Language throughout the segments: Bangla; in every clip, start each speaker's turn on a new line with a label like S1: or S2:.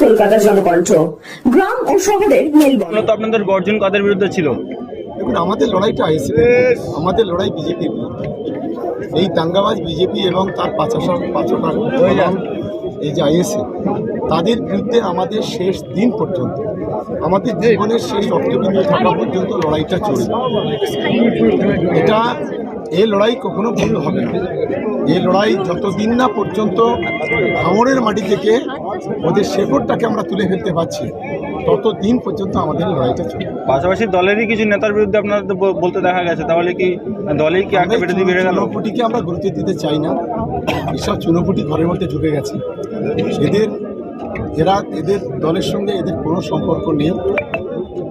S1: কলকাতা জনকণ্ঠ গ্রাম ও শহরের মেলবন্ধন।
S2: মূলত আপনাদের গর্জন কাদের বিরুদ্ধে ছিল?
S3: দেখুন আমাদের লড়াইটা আইসি আমাদের লড়াই বিজেপির। এই দাঙ্গাবাজ বিজেপি এবং তার পাচার পাচকার এই যে আইএসএ, তাদের বিরুদ্ধে আমাদের শেষ দিন পর্যন্ত, আমাদের জীবনের শেষ রক্তবিন্দু থাকা পর্যন্ত লড়াইটা চলবে। এটা এই লড়াই কখনো ভুল হবে না। এই লড়াই যতদিন না পর্যন্ত ভাঙড়ের মাটি থেকে ওদের শেকড়টাকে আমরা তুলে ফেলতে পারছি। ততদিন পর্যন্ত আমাদের লড়াইটা চলবে
S2: পাশাপাশি দলেরই কিছু নেতার বিরুদ্ধে আপনার বলতে দেখা গেছে তাহলে কি দলেই কি একটা বিরোধী বেড়ে গেল?
S3: চুনোপুটিকে আমরা গুরুত্ব দিতে চাই না। এসব চুনোপুটি ঘরের মধ্যে ঢুকে গেছে। এদের এরা এদের দলের সঙ্গে এদের কোনো সম্পর্ক নেই।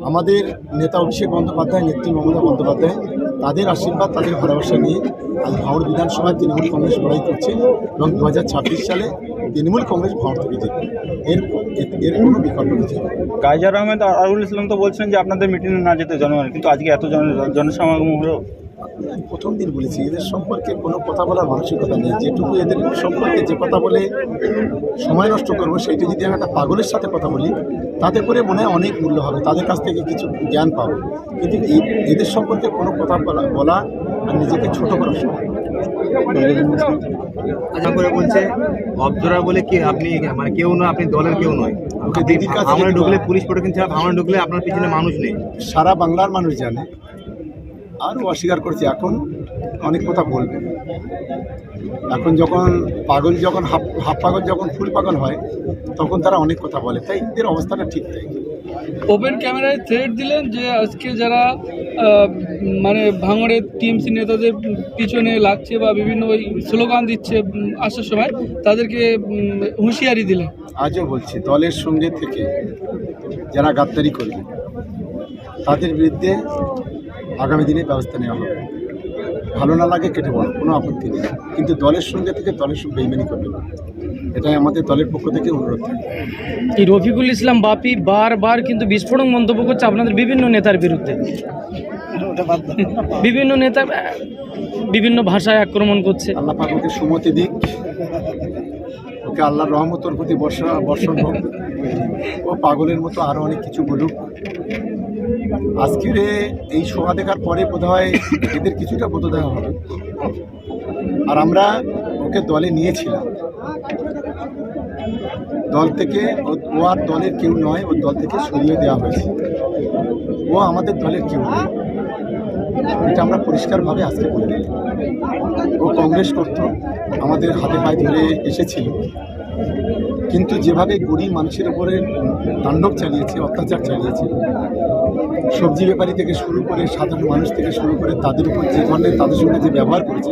S3: আমাদের নেতা অভিষেক বন্দ্যোপাধ্যায় নেত্রী মমতা বন্দ্যোপাধ্যায় তাদের আশীর্বাদ তাদের ভালোবাসা নিয়ে আজ ভাঙড় বিধানসভায় তৃণমূল কংগ্রেস লড়াই করছে এবং দু হাজার ছাব্বিশ সালে তৃণমূল কংগ্রেস ভাঙড় থেকে জিতবে এর এর- কোনো বিকল্প নেই।
S2: কাইজার আহমেদ আরুল ইসলাম তো বলছেন যে আপনাদের মিটিংয়ে না যেতে জনগণ কিন্তু আজকে এত জন জনসমাগম হলো।
S3: প্রথম দিন বলেছি এদের সম্পর্কে কোনো কথা বলার মানসিকতা নেই। যেটুকু এদের সম্পর্কে যে কথা বলে সময় নষ্ট করব সেইটি যদি আমি একটা পাগলের সাথে কথা বলি তাতে করে মনে হয় অনেক মূল্য হবে। তাদের কাছ থেকে কিছু জ্ঞান পাবো। কিন্তু এদের সম্পর্কে কোনো কথা বলা বলা আর নিজেকে ছোট করার সময়।
S4: আশা করে বলছে অবজারার বলে কি আপনি মানে কেউ নয় আপনি দলের কেউ নয়।
S3: যদি
S4: ঢুকলে পুলিশ প্রোটেকশন ছাড়া ভাঙড়ে ঢুকলে আপনার পিছনে মানুষ নেই।
S3: সারা বাংলার মানুষ জানে আরও অস্বীকার করছে এখন অনেক কথা বলবে। এখন যখন পাগল যখন হাফ হাফ পাগল যখন ফুল পাগল হয় তখন তারা অনেক কথা বলে তাই এদের অবস্থাটা ঠিক তাই।
S5: ওপেন ক্যামেরায় থ্রেড দিলেন যে আজকে যারা মানে ভাঙড়ের টিএমসি নেতাদের পিছনে লাগছে বা বিভিন্ন ওই স্লোগান দিচ্ছে আসার সময় তাদেরকে হুঁশিয়ারি দিলেন।
S3: আজও বলছি, দলের সঙ্গে থেকে যারা গাদ্দারি করবে, তাদের বিরুদ্ধে আগামী দিনে ব্যবস্থা নেওয়া হবে। ভালো না লাগে কেটে বলো কোনো আপত্তি নেই। কিন্তু দলের সঙ্গে থেকে দলের সঙ্গে বেইমানি করবে না। এটাই আমাদের দলের পক্ষ থেকে অনুরোধ
S6: এই রফিকুল ইসলাম বাপি বারবার কিন্তু বিস্ফোরক মন্তব্য করছে আপনাদের বিভিন্ন নেতার বিরুদ্ধে। বিভিন্ন নেতা বিভিন্ন ভাষায় আক্রমণ করছে।
S3: আল্লাহ পাক ওকে সুমতি দিক। ওকে আল্লাহর রহমতর প্রতি বর্ষা বর্ষণ হোক। ও পাগলের মতো আরও অনেক কিছু বলুক। আজকের এই শোভা দেখার পরে বোধ হয় এদের কিছুটা বোধোদয় হবে। আর আমরা ওকে দলে নিয়েছিলাম। দল থেকে ও- ও আর দলের কেউ নয়, ওর দল থেকে সরিয়ে দেওয়া হয়েছে। ও আমাদের দলের কেউ নয়। এটা আমরা পরিষ্কারভাবে আজকে বলে দিই। ও কংগ্রেস করত, আমাদের হাতে পায়ে ধরে এসেছিল। কিন্তু যেভাবে গরিব মানুষের উপরে তাণ্ডব চালিয়েছে, অত্যাচার চালিয়েছে, সবজি ব্যাপারী থেকে শুরু করে সাধারণ মানুষ থেকে শুরু করে তাদের উপর যে ধরনের তাদের সঙ্গে যে ব্যবহার করেছে